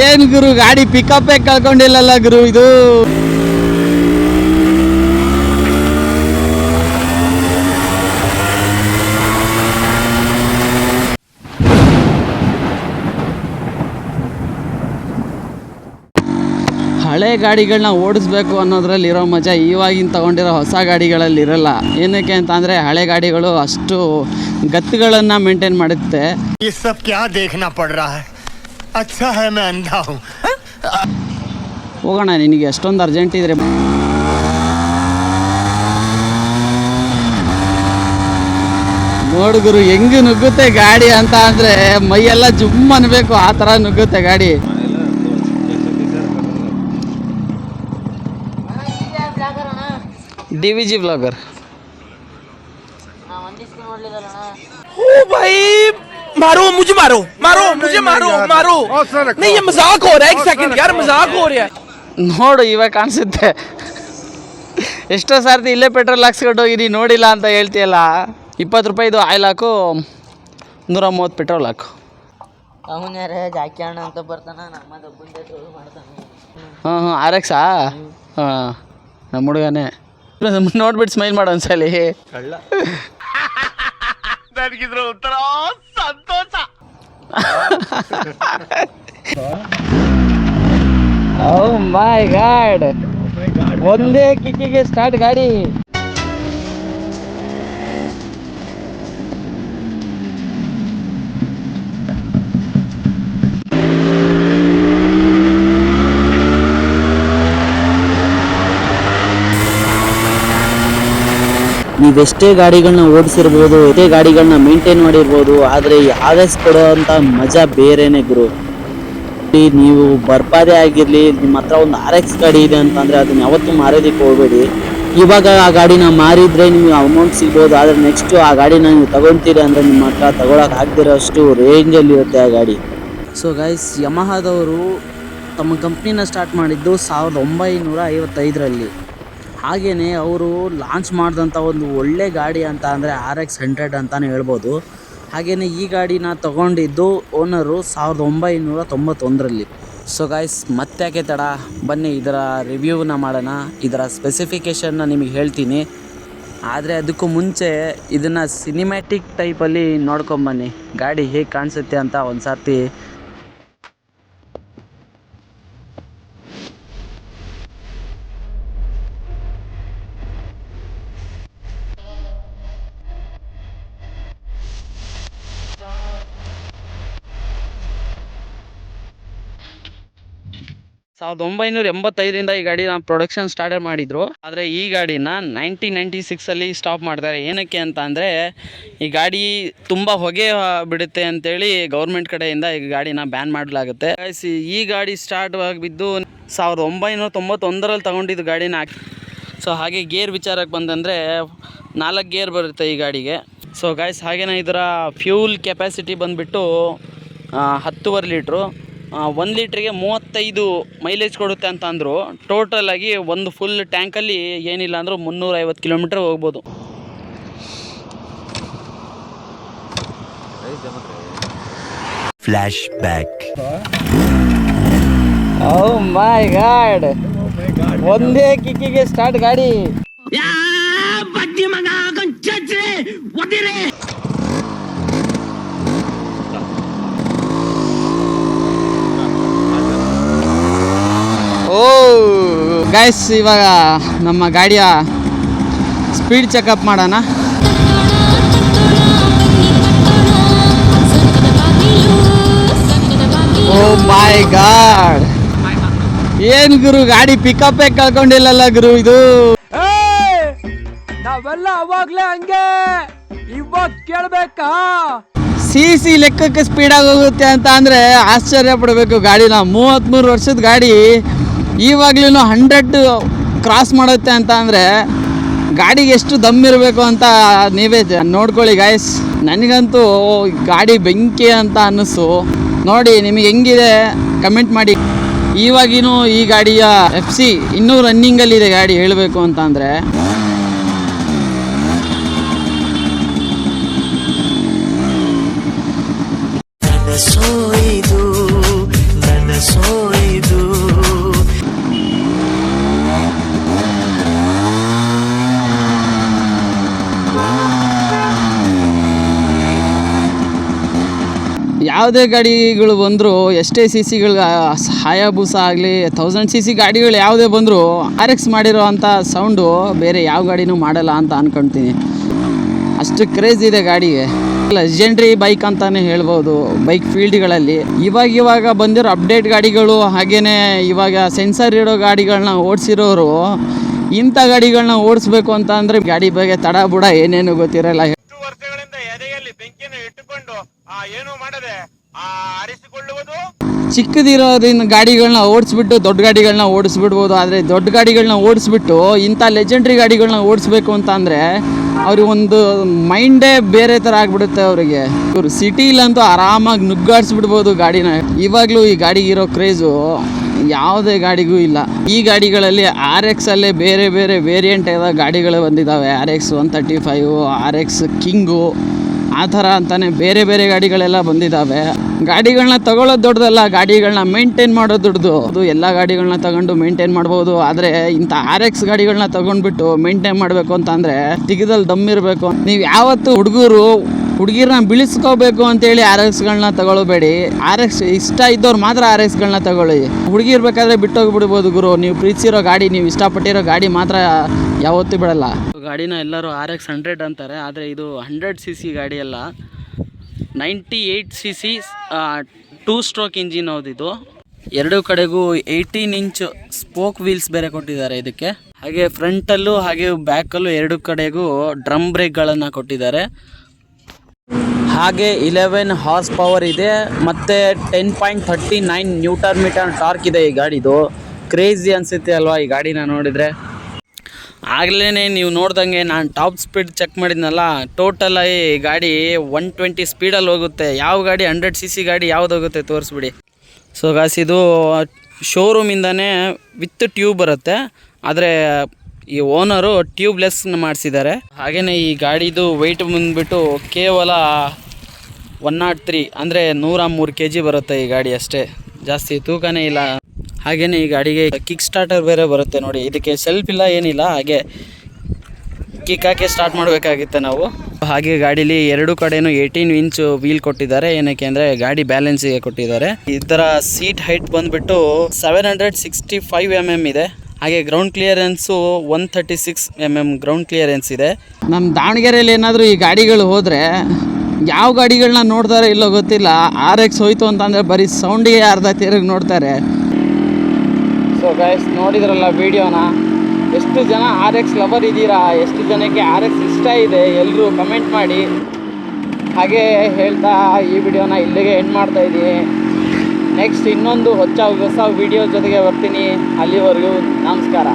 ಏನ್ ಗುರು, ಗಾಡಿ ಪಿಕಪ್ ಕಳ್ಕೊಂಡಿಲ್ಲಲ್ಲ ಗುರು ಇದು? ಹಳೆ ಗಾಡಿಗಳನ್ನ ಓಡಿಸ್ಬೇಕು ಅನ್ನೋದ್ರಲ್ಲಿ ಇರೋ ಮಜಾ ಇವಾಗಿನ ತಗೊಂಡಿರೋ ಹೊಸ ಗಾಡಿಗಳಲ್ಲಿ ಇರಲ್ಲ. ಏನಕ್ಕೆ ಅಂತ ಅಂದ್ರೆ ಹಳೆ ಗಾಡಿಗಳು ಅಷ್ಟು ಗತ್ತುಗಳನ್ನು ಮೇಂಟೈನ್ ಮಾಡುತ್ತೆ. अच्छा है मैं अंधा हूँ ಹೋಗೋಣ ನಿನಗೆ ಎಷ್ಟೊಂದು ಅರ್ಜೆಂಟ್ ಇದ್ರೆ ನೋಡುಗರು ಹೆಂಗ್ ನುಗ್ಗುತ್ತೆ ಗಾಡಿ ಅಂತ ಅಂದ್ರೆ ಮೈಯೆಲ್ಲ ಜುಮ್ ಅನ್ಬೇಕು ಆ ತರ ನುಗ್ಗುತ್ತೆ ಗಾಡಿ ಡಿ ವಿ ಜಿ ಬ್ಲಾಗರ್ भाई मारो मुझे मारो मारो मुझे मारो मारो नहीं ये मजाक हो रहा है एक सेकंड यार मजाक हो रहा है ನೋಡು ಇವಾಗ ಕಾಣಿಸುತ್ತೆ ಎಷ್ಟೋ ಸಾರ್ತಿ ಇಲ್ಲೇ ಪೆಟ್ರೋಲ್ ಹಾಕ್ಸ್ಕೊಂಡು ಹೋಗಿನಿ ನೋಡಿಲ್ಲ ಅಂತ ಹೇಳ್ತೀಯಲ್ಲ ಇಪ್ಪತ್ತು ರೂಪಾಯಿದು ಆಯಿಲ್ ಹಾಕು ನೂರ ಮೂವತ್ತು ಪೆಟ್ರೋಲ್ ಹಾಕು ಅವನ ಯಾರ ಜಾಕಿ ಅಣ್ಣ ಅಂತ ಬರ್ತಾನ ನಮ್ಮದು ಒಬ್ಬಂದೇ ಶುರು ಮಾಡ್ತಾನೆ ಹಾಂ ಹಾಂ ಆರ್ ಎಕ್ಸಾ ಹಾಂ ನಮ್ಮ ಹುಡುಗನೇ ನೋಡ್ಬಿಟ್ಟು ಸ್ಮೈಲ್ ಮಾಡೋ ಒಂದ್ಸಲಿ ನನಗಿದ್ರ ಒಂಥರ ಸಂತೋಷ. ಓ ಮೈ ಗಾಡ್ ಒಂದೇ ಕಿಕ್ಕಿಗೆ ಸ್ಟಾರ್ಟ್ ಗಾಡಿ. ನೀವೆಷ್ಟೇ ಗಾಡಿಗಳನ್ನ ಓಡಿಸಿರ್ಬೋದು, ಎಷ್ಟೇ ಗಾಡಿಗಳನ್ನ ಮೇಂಟೈನ್ ಮಾಡಿರ್ಬೋದು, ಆದರೆ ಆರ್ ಎಸ್ ಕೊಡೋವಂಥ ಮಜಾ ಬೇರೆನೇ ಗುರು. ನೀವು ಬರ್ಪಾದೆ ಆಗಿರಲಿ, ನಿಮ್ಮ ಹತ್ರ ಒಂದು ಆರ್ ಎಕ್ಸ್ ಗಾಡಿ ಇದೆ ಅಂತಂದರೆ ಅದನ್ನ ಯಾವತ್ತೂ ಮಾರೋದಕ್ಕೆ ಹೋಗಬೇಡಿ. ಇವಾಗ ಆ ಗಾಡಿನ ಮಾರಿದ್ರೆ ನಿಮಗೆ ಅಮೌಂಟ್ ಸಿಗ್ಬೋದು, ಆದರೆ ನೆಕ್ಸ್ಟು ಆ ಗಾಡಿನ ನೀವು ತಗೊತೀರಿ ಅಂದರೆ ನಿಮ್ಮ ಹತ್ರ ತಗೊಳಕ್ಕೆ ಆಗದಿರೋಷ್ಟು ರೇಂಜಲ್ಲಿ ಇರುತ್ತೆ ಆ ಗಾಡಿ. ಸೊ ಗೈಸ್ ಯಮಹಾದವರು ತಮ್ಮ ಕಂಪ್ನಿನ ಸ್ಟಾರ್ಟ್ ಮಾಡಿದ್ದು ಸಾವಿರದ ಒಂಬೈನೂರ ಐವತ್ತೈದರಲ್ಲಿ. ಹಾಗೆಯೇ ಅವರು ಲಾಂಚ್ ಮಾಡಿದಂಥ ಒಂದು ಒಳ್ಳೆ ಗಾಡಿ ಅಂತ ಅಂದರೆ ಆರ್ ಎಕ್ಸ್ ಹಂಡ್ರೆಡ್ ಅಂತಲೇ ಹೇಳ್ಬೋದು. ಹಾಗೆಯೇ ಈ ಗಾಡಿನ ತಗೊಂಡಿದ್ದು ಓನರು ಸಾವಿರದ ಒಂಬೈನೂರ ತೊಂಬತ್ತೊಂದರಲ್ಲಿ. ಸೊ ಗಾಯ್ಸ್ ಮತ್ತೆ ತಡ? ಬನ್ನಿ, ಇದರ ರಿವ್ಯೂನ ಮಾಡೋಣ. ಇದರ ಸ್ಪೆಸಿಫಿಕೇಷನ್ನ ನಿಮಗೆ ಹೇಳ್ತೀನಿ. ಆದರೆ ಅದಕ್ಕೂ ಮುಂಚೆ ಇದನ್ನು ಸಿನಿಮ್ಯಾಟಿಕ್ ಟೈಪಲ್ಲಿ ನೋಡ್ಕೊಂಬನ್ನಿ ಗಾಡಿ ಹೇಗೆ ಕಾಣಿಸುತ್ತೆ ಅಂತ ಒಂದು ಸರ್ತಿ ಸಾವಿರದ ಒಂಬೈನೂರ ಎಂಬತ್ತೈದರಿಂದ ಈ ಗಾಡಿನ ಪ್ರೊಡಕ್ಷನ್ ಸ್ಟಾರ್ಟ್ ಮಾಡಿದ್ರು. ಆದರೆ ಈ ಗಾಡಿನ ನೈನ್ಟೀನ್ ನೈಂಟಿ ಸಿಕ್ಸಲ್ಲಿ ಸ್ಟಾಪ್ ಮಾಡ್ತಾರೆ. ಏನಕ್ಕೆ ಅಂತ ಅಂದರೆ, ಈ ಗಾಡಿ ತುಂಬ ಹೊಗೆ ಬಿಡುತ್ತೆ ಅಂತೇಳಿ ಗೌರ್ಮೆಂಟ್ ಕಡೆಯಿಂದ ಈ ಗಾಡಿನ ಬ್ಯಾನ್ ಮಾಡಲಾಗುತ್ತೆ. ಈ ಗಾಡಿ ಸ್ಟಾರ್ಟ್ ಆಗಿದ್ದು ಸಾವಿರದ ಒಂಬೈನೂರ ತೊಂಬತ್ತೊಂದರಲ್ಲಿ ತಗೊಂಡಿದ್ದು ಗಾಡಿನ ಸೊ ಹಾಗೆ ಗೇರ್ ವಿಚಾರಕ್ಕೆ ಬಂದಂದರೆ ನಾಲ್ಕು ಗೇರ್ ಬರುತ್ತೆ ಈ ಗಾಡಿಗೆ. ಸೊ ಗಾಯ್ಸ್ ಹಾಗೇನೇ ಇದರ ಫ್ಯೂಲ್ ಕೆಪಾಸಿಟಿ ಬಂದುಬಿಟ್ಟು ಹತ್ತುವರೆ ಲೀಟ್ರು ಒಂದು ಲೀಟ್ರಿಗೆ ಮೂವತ್ತೈದು ಮೈಲೇಜ್ ಕೊಡುತ್ತೆ ಅಂತ ಅಂದರು. ಟೋಟಲಾಗಿ ಒಂದು ಫುಲ್ ಟ್ಯಾಂಕಲ್ಲಿ ಏನಿಲ್ಲ ಅಂದರೂ ಮುನ್ನೂರೈವತ್ತು ಕಿಲೋಮೀಟ್ರ್ ಹೋಗ್ಬೋದು. Flash back oh my god ಒಂದೇ ಕಿಕ್ಕಿಗೆ ಸ್ಟಾರ್ಟ್ ಗಾಡಿ ಓ ಗೈಸ್ ಇವಾಗ ನಮ್ಮ ಗಾಡಿಯ ಸ್ಪೀಡ್ ಚೆಕಪ್ ಮಾಡೋಣ. ಓ ಮೈ ಗಾಡ್ ಏನ್ ಗುರು ಗಾಡಿ ಪಿಕಪ್ ಕಳ್ಕೊಂಡಿಲ್ಲಲ್ಲ ಗುರು ಇದು? ನಾವೆಲ್ಲ ಅವಾಗ್ಲೇ ಹಂಗೆ. ಇವಾಗ ಕೇಳ್ಬೇಕಾ? ಸಿ ಸಿ ಲೆಕ್ಕಕ್ಕೆ ಸ್ಪೀಡಾಗಿ ಹೋಗುತ್ತೆ ಅಂತ ಅಂದ್ರೆ ಆಶ್ಚರ್ಯ ಪಡಬೇಕು ಗಾಡಿನ. ಮೂವತ್ಮೂರು ವರ್ಷದ ಗಾಡಿ ಇವಾಗ್ಲೂ ಹಂಡ್ರೆಡ್ ಕ್ರಾಸ್ ಮಾಡುತ್ತೆ ಅಂತ ಅಂದರೆ ಗಾಡಿಗೆ ಎಷ್ಟು ದಮ್ ಇರಬೇಕು ಅಂತ ನೀವೇ ನೋಡ್ಕೊಳ್ಳಿ ಗಾಯ್ಸ್ ನನಗಂತೂ ಗಾಡಿ ಬೆಂಕಿ ಅಂತ ಅನ್ನಿಸು ನೋಡಿ, ನಿಮಗೆ ಹೆಂಗಿದೆ? ಕಮೆಂಟ್ ಮಾಡಿ. ಇವಾಗಿನೂ ಈ ಗಾಡಿಯ ಎಫ್ ಸಿ ಇನ್ನೂ ರನ್ನಿಂಗಲ್ಲಿದೆ ಗಾಡಿ, ಹೇಳಬೇಕು ಅಂತ ಅಂದರೆ. ಯಾವುದೇ ಗಾಡಿಗಳು ಬಂದರೂ ಎಷ್ಟೇ ಸಿ ಸಿಗಳು ಹಾಯಾಬೂಸ ಆಗಲಿ ತೌಸಂಡ್ ಸಿ ಸಿ ಗಾಡಿಗಳು ಯಾವುದೇ ಬಂದರೂ ಆರ್ ಎಕ್ಸ್ ಮಾಡಿರೋ ಅಂಥ ಸೌಂಡು ಬೇರೆ ಯಾವ ಗಾಡಿನೂ ಮಾಡಲ್ಲ ಅಂತ ಅಂದ್ಕೊಳ್ತೀನಿ ಅಷ್ಟು ಕ್ರೇಜ್ ಇದೆ ಗಾಡಿಗೆ. ಲೆಜೆಂಡ್ರಿ ಬೈಕ್ ಅಂತಾನೆ ಹೇಳ್ಬೋದು ಬೈಕ್ ಫೀಲ್ಡ್ಗಳಲ್ಲಿ ಇವಾಗ ಇವಾಗ ಬಂದಿರೋ ಅಪ್ಡೇಟ್ ಗಾಡಿಗಳು ಹಾಗೇನೆ ಇವಾಗ ಸೆನ್ಸರ್ ಇರೋ ಗಾಡಿಗಳನ್ನ ಓಡಿಸಿರೋರು ಇಂಥ ಗಾಡಿಗಳನ್ನ ಓಡಿಸ್ಬೇಕು ಅಂತ ಅಂದ್ರೆ ಗಾಡಿ ಬಗ್ಗೆ ತಡ ಬುಡ ಏನೇನು ಗೊತ್ತಿರಲ್ಲ. ವರ್ಷಗಳಿಂದ ಎದೆಯಲ್ಲಿ ಬೆಂಕಿಯನ್ನು ಇಟ್ಟುಕೊಂಡು ಏನು ಮಾಡದೆ ಆರಿಸಿಕೊಳ್ಳುವುದು? ಚಿಕ್ಕದಿರೋದ್ರಿಂದ ಗಾಡಿಗಳನ್ನ ಓಡಿಸ್ಬಿಟ್ಟು ದೊಡ್ಡ ಗಾಡಿಗಳನ್ನ ಓಡಿಸ್ಬಿಡ್ಬೋದು. ಆದರೆ ದೊಡ್ಡ ಗಾಡಿಗಳನ್ನ ಓಡಿಸ್ಬಿಟ್ಟು ಇಂಥ ಲೆಜೆಂಡ್ರಿ ಗಾಡಿಗಳನ್ನ ಓಡಿಸ್ಬೇಕು ಅಂತ ಅಂದರೆ ಅವ್ರಿಗೆ ಒಂದು ಮೈಂಡೇ ಬೇರೆ ಥರ ಆಗಿಬಿಡುತ್ತೆ ಅವರಿಗೆ. ಇವರು ಸಿಟಿಲಂತೂ ಆರಾಮಾಗಿ ನುಗ್ಗಾಡಿಸ್ಬಿಡ್ಬೋದು ಗಾಡಿನ. ಇವಾಗಲೂ ಈ ಗಾಡಿಗಿರೋ ಕ್ರೇಜು ಯಾವುದೇ ಗಾಡಿಗೂ ಇಲ್ಲ. ಈ ಗಾಡಿಗಳಲ್ಲಿ ಆರ್ ಎಕ್ಸಲ್ಲೇ ಬೇರೆ ಬೇರೆ ವೇರಿಯಂಟ್ ಎಲ್ಲ ಗಾಡಿಗಳು ಬಂದಿದ್ದಾವೆ R X one thirty five R X king ಆ ಥರ ಅಂತಾನೆ ಬೇರೆ ಬೇರೆ ಗಾಡಿಗಳೆಲ್ಲ ಬಂದಿದ್ದಾವೆ. ಗಾಡಿಗಳನ್ನ ತಗೊಳ್ಳೋದು ದೊಡ್ಡದಲ್ಲ ಗಾಡಿಗಳನ್ನ ಮೇಂಟೈನ್ ಮಾಡೋದು ದೊಡ್ಡದು. ಅದು ಎಲ್ಲ ಗಾಡಿಗಳನ್ನ ತಗೊಂಡು ಮೇಂಟೈನ್ ಮಾಡ್ಬೋದು. ಆದರೆ ಇಂಥ ಆರ್ ಎಕ್ಸ್ ಗಾಡಿಗಳನ್ನ ತಗೊಂಡ್ಬಿಟ್ಟು ಮೇಂಟೈನ್ ಮಾಡಬೇಕು ಅಂತ ಅಂದರೆ ದಮ್ ಇರಬೇಕು. ನೀವು ಯಾವತ್ತು ಹುಡುಗರು ಹುಡುಗಿರನ್ನ ಬಿಳಿಸ್ಕೋಬೇಕು ಅಂತೇಳಿ ಆರ್ ಎಕ್ಸ್ಗಳನ್ನ ತಗೊಳ್ಬೇಡಿ ಆರ್ ಎಕ್ಸ್ ಇಷ್ಟ ಇದ್ದವ್ರು ಮಾತ್ರ ಆರ್ ಎಕ್ಸ್ಗಳನ್ನ ತಗೊಳ್ಳಿ. ಹುಡುಗಿ ಇರ್ಬೇಕಾದ್ರೆ ಬಿಟ್ಟೋಗ್ಬಿಡ್ಬೋದು ಗುರು. ನೀವು ಪ್ರೀತಿಸಿರೋ ಗಾಡಿ, ನೀವು ಇಷ್ಟಪಟ್ಟಿರೋ ಗಾಡಿ ಮಾತ್ರ ಯಾವತ್ತೂ ಬಿಡಲ್ಲ. ಗಾಡಿನ ಎಲ್ಲರೂ ಆರ್ ಎಕ್ಸ್ ಹಂಡ್ರೆಡ್ ಅಂತಾರೆ, ಆದರೆ ಇದು ಹಂಡ್ರೆಡ್ ಸಿ ಸಿ ಗಾಡಿ ಅಲ್ಲ. Ninety eight C C two stroke engine ಹೌದಿದು ಎರಡು ಕಡೆಗೂ ಏಯ್ಟೀನ್ ಇಂಚ್ ಸ್ಪೋಕ್ ವೀಲ್ಸ್ ಬೇರೆ ಕೊಟ್ಟಿದ್ದಾರೆ ಇದಕ್ಕೆ. ಹಾಗೆ ಫ್ರಂಟಲ್ಲೂ ಹಾಗೆ ಬ್ಯಾಕಲ್ಲೂ ಎರಡು ಕಡೆಗೂ ಡ್ರಮ್ ಬ್ರೇಕ್ಗಳನ್ನು ಕೊಟ್ಟಿದ್ದಾರೆ. ಹಾಗೆ ಇಲೆವೆನ್ ಹಾರ್ಸ್ ಪವರ್ ಇದೆ, ಮತ್ತು ten point thirty nine newton metre torque ಇದೆ ಈ ಗಾಡಿದು. ಕ್ರೇಜಿ ಅನಿಸುತ್ತೆ ಅಲ್ವಾ ಈ ಗಾಡಿನ ನೋಡಿದರೆ? ಆಗಲೇ ನೀವು ನೋಡ್ದಂಗೆ ನಾನು ಟಾಪ್ ಸ್ಪೀಡ್ ಚೆಕ್ ಮಾಡಿದ್ನಲ್ಲ ಟೋಟಲಾಗಿ ಗಾಡಿ ಒನ್ ಟ್ವೆಂಟಿ ಸ್ಪೀಡಲ್ಲಿ ಹೋಗುತ್ತೆ. ಯಾವ ಗಾಡಿ ಹಂಡ್ರೆಡ್ ಸಿ ಸಿ ಗಾಡಿ ಯಾವ್ದು ಹೋಗುತ್ತೆ ತೋರಿಸ್ಬಿಡಿ. ಸೊ ಗಾಸ್ ಇದು ಶೋರೂಮಿಂದನೇ ವಿತ್ ಟ್ಯೂಬ್ ಬರುತ್ತೆ. ಆದರೆ ಈ ಓನರು ಟ್ಯೂಬ್ಲೆಸ್ ಮಾಡಿಸಿದ್ದಾರೆ. ಹಾಗೆಯೇ ಈ ಗಾಡಿದು ವೆಯ್ಟ್ ಬಂದ್ಬಿಟ್ಟು ಕೇವಲ ಒನ್ ನಾಟ್ ತ್ರೀ ಅಂದರೆ ನೂರ ಮೂರು ಕೆ ಜಿ ಬರುತ್ತೆ ಈ ಗಾಡಿ ಅಷ್ಟೇ. ಜಾಸ್ತಿ ತೂಕನೇ ಇಲ್ಲ. ಹಾಗೆಯೇ ಈ ಗಾಡಿಗೆ ಕಿಕ್ ಸ್ಟಾರ್ಟರ್ ಬೇರೆ ಬರುತ್ತೆ ನೋಡಿ. ಇದಕ್ಕೆ ಸೆಲ್ಫ್ ಇಲ್ಲ, ಏನಿಲ್ಲ. ಹಾಗೆ ಕಿಕ್ ಹಾಕಿ ಸ್ಟಾರ್ಟ್ ಮಾಡಬೇಕಾಗಿತ್ತೆ ನಾವು. ಹಾಗೆ ಗಾಡೀಲಿ ಎರಡು ಕಡೆನೂ ಏಯ್ಟೀನ್ ಇಂಚು ವೀಲ್ ಕೊಟ್ಟಿದ್ದಾರೆ. ಏನಕ್ಕೆ ಅಂದರೆ ಗಾಡಿ ಬ್ಯಾಲೆನ್ಸಿಗೆ ಕೊಟ್ಟಿದ್ದಾರೆ. ಇದರ ಸೀಟ್ ಹೈಟ್ ಬಂದುಬಿಟ್ಟು seven hundred sixty five M M ಇದೆ. ಹಾಗೆ ground clearance one thirty six M M ground clearance ಇದೆ. ನಮ್ಮ ದಾವಣಗೆರೆಯಲ್ಲಿ ಏನಾದರೂ ಈ ಗಾಡಿಗಳು ಹೋದರೆ ಯಾವ ಗಾಡಿಗಳನ್ನ ನೋಡ್ತಾರೆ ಇಲ್ಲೋ ಗೊತ್ತಿಲ್ಲ ಆರ್ ಎಕ್ಸ್ ಹೋಯ್ತು ಅಂತಂದರೆ ಬರೀ ಸೌಂಡಿಗೆ ಅರ್ಧ ತಿರುಗಿ ನೋಡ್ತಾರೆ. ಸೊ ಗೈಸ್ ನೋಡಿದ್ರಲ್ಲ ವಿಡಿಯೋನ? ಎಷ್ಟು ಜನ ಆರ್ ಎಕ್ಸ್ ಲವರ್ ಇದ್ದೀರಾ? ಎಷ್ಟು ಜನಕ್ಕೆ ಆರ್ ಎಕ್ಸ್ ಇಷ್ಟ ಇದೆ? ಎಲ್ಲರೂ ಕಮೆಂಟ್ ಮಾಡಿ. ಹಾಗೆ ಹೇಳ್ತಾ ಈ ವಿಡಿಯೋನ ಇಲ್ಲಿಗೆ ಎಂಡ್ ಮಾಡ್ತಾ ಇದ್ದೀನಿ. ನೆಕ್ಸ್ಟ್ ಇನ್ನೊಂದು ಹೊಚ್ಚ ಹೊಸ ವಿಡಿಯೋ ಜೊತೆಗೆ ಬರ್ತೀನಿ. ಅಲ್ಲಿವರೆಗೂ ನಮಸ್ಕಾರ.